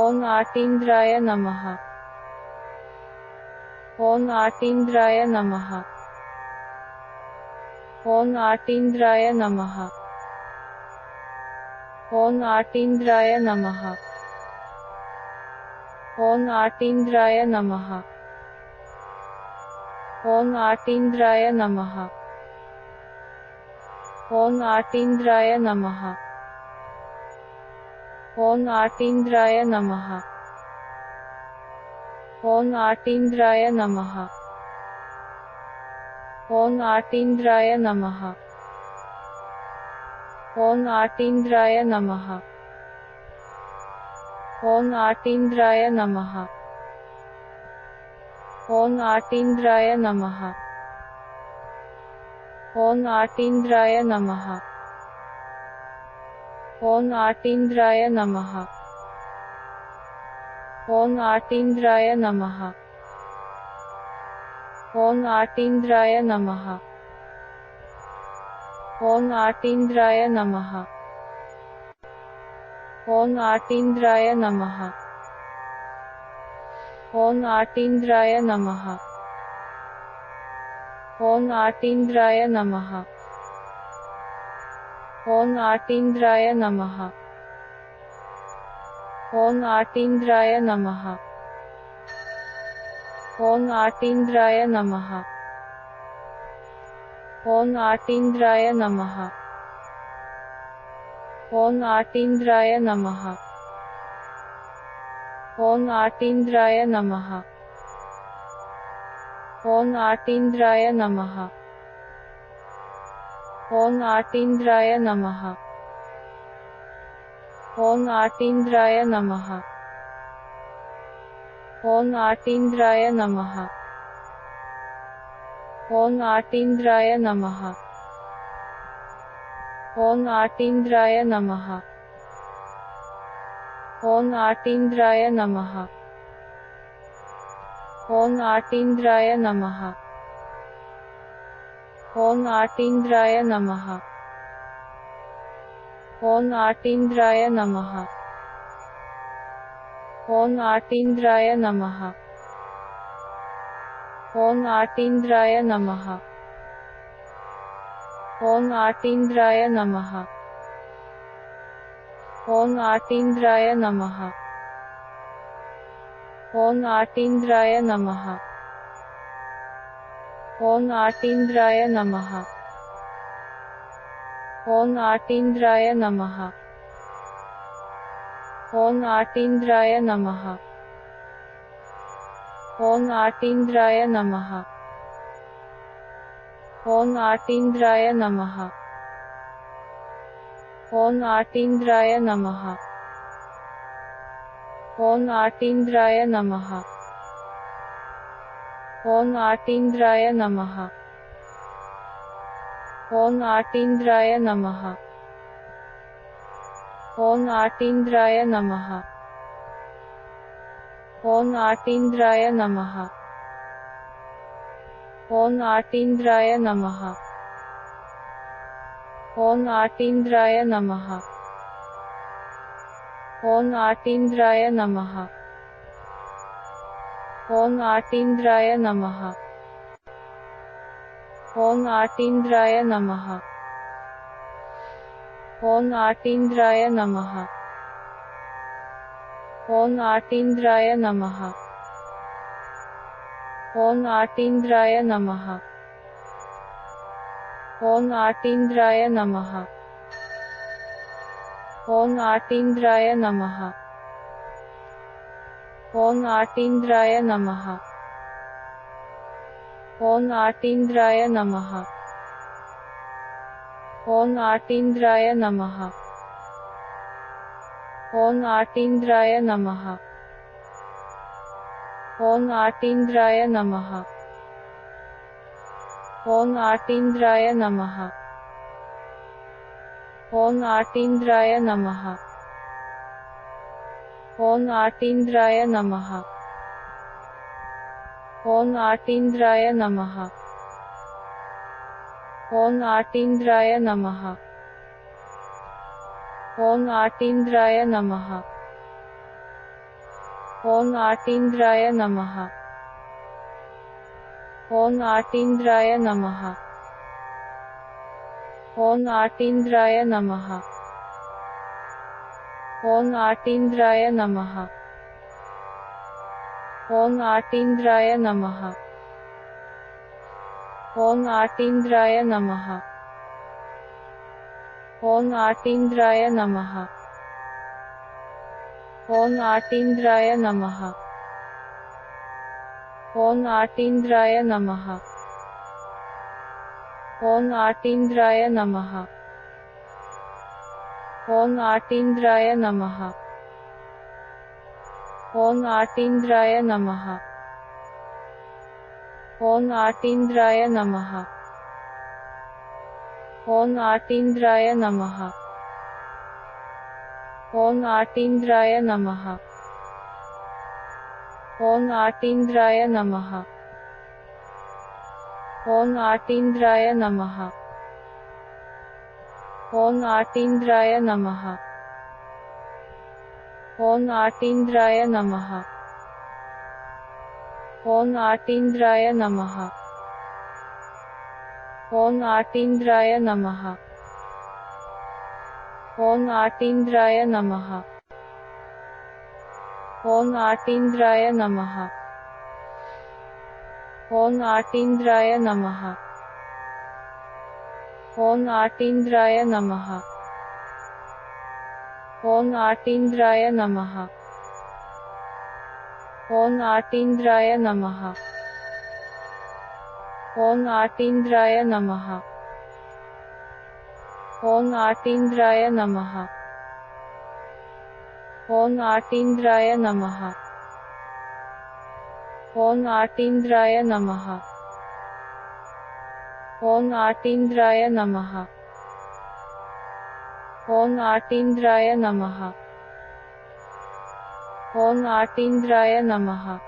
ॐ आटीन्द्राय नमः ॐ आटीन्द्राय नमः ॐ आटीन्द्राय नमः ॐ आटीन्द्राय नमः ॐ आटीन्द्राय नमः ॐ आटीन्द्राय नमः ॐ आटीन्द्राय नमः ॐ आटीन्द्राय नमः ॐ आटीन्द्राय नमः ॐ आटीन्द्राय नमः ॐ आटीन्द्राय नमः ॐ आटीन्द्राय नमः ॐ आटीन्द्राय नमः ॐ आटीन्द्राय नमः ॐ आटीन्द्राय नमः ॐ आटीन्द्राय नमः ॐ आटीन्द्राय नमः ॐ आटीन्द्राय नमः ॐ आटीन्द्राय नमः ॐ आटीन्द्राय नमः ॐ आटीन्द्राय नमः ॐ आटीन्द्राय नमः ॐ आटीन्द्राय नमः ॐ आटीन्द्राय नमः ॐ आटीन्द्राय नमः ॐ आटीन्द्राय नमः ॐ आटीन्द्राय नमः ॐ आटीन्द्राय नमः ॐ आटीन्द्राय नमः ॐ आटीन्द्राय नमः ॐ आटीन्द्राय नमः ॐ आटीन्द्राय नमः ॐ आटीन्द्राय नमः ॐ आटीन्द्राय नमः ॐ आटीन्द्राय नमः ॐ आटीन्द्राय नमः ॐ आटीन्द्राय नमः ॐ आटीन्द्राय नमः ॐ आटीन्द्राय नमः ॐ आटीन्द्राय नमः ॐ आटीन्द्राय नमः ॐ आटीन्द्राय नमः ॐ आटीन्द्राय नमः। ॐ आटीन्द्राय नमः। ॐ आटीन्द्राय नमः। ॐ आटीन्द्राय नमः। ॐ आटीन्द्राय नमः। ॐ आटीन्द्राय नमः। ॐ आटीन्द्राय नमः। ॐ आटीन्द्राय नमः ॐ आटीन्द्राय नमः ॐ आटीन्द्राय नमः ॐ आटीन्द्राय नमः ॐ आटीन्द्राय नमः ॐ आटीन्द्राय नमः ॐ आटीन्द्राय नमः ॐ आटीन्द्राय नमः। ॐ आटीन्द्राय नमः। ॐ आटीन्द्राय नमः। ॐ आटीन्द्राय नमः। ॐ आटीन्द्राय नमः। ॐ आटीन्द्राय नमः। ॐ आटीन्द्राय नमः। ॐ आटीन्द्राय नमः ॐ आटीन्द्राय नमः ॐ आटीन्द्राय नमः ॐ आटीन्द्राय नमः ॐ आटीन्द्राय नमः ॐ आटीन्द्राय नमः ॐ आटीन्द्राय नमः ओं आटीन्द्राय नमः ओं आटीन्द्राय नमः ओं आटीन्द्राय नमः ओं आटीन्द्राय नमः ओं आटीन्द्राय नमः ओं आटीन्द्राय नमः ओं आटीन्द्राय नमः ओं आटीन्द्राय नमः। ओं आटीन्द्राय नमः। ओं आटीन्द्राय नमः। ओं आटीन्द्राय नमः। ओं आटीन्द्राय नमः। ओं आटीन्द्राय नमः। ओं आटीन्द्राय नमः। ओं आटीन्द्राय नमः ओं आटीन्द्राय नमः ओं आटीन्द्राय नमः ओं आटीन्द्राय नमः ओं आटीन्द्राय नमः ओं आटीन्द्राय नमः ओं आटीन्द्राय नमः ॐ आटीन्द्राय नमः ॐ आटीन्द्राय नमः ॐ आटीन्द्राय नमः ॐ आटीन्द्राय नमः ॐ आटीन्द्राय नमः ॐ आटीन्द्राय नमः ॐ आटीन्द्राय नमः ओं आटीन्द्राय नमः ओं आटीन्द्राय नमः ओं आटीन्द्राय नमः ओं आटीन्द्राय नमः ओं आटीन्द्राय नमः ओं आटीन्द्राय नमः ओं आटीन्द्राय नमः ॐ आटीन्द्राय नमः। ॐ आटीन्द्राय नमः। ॐ आटीन्द्राय नमः।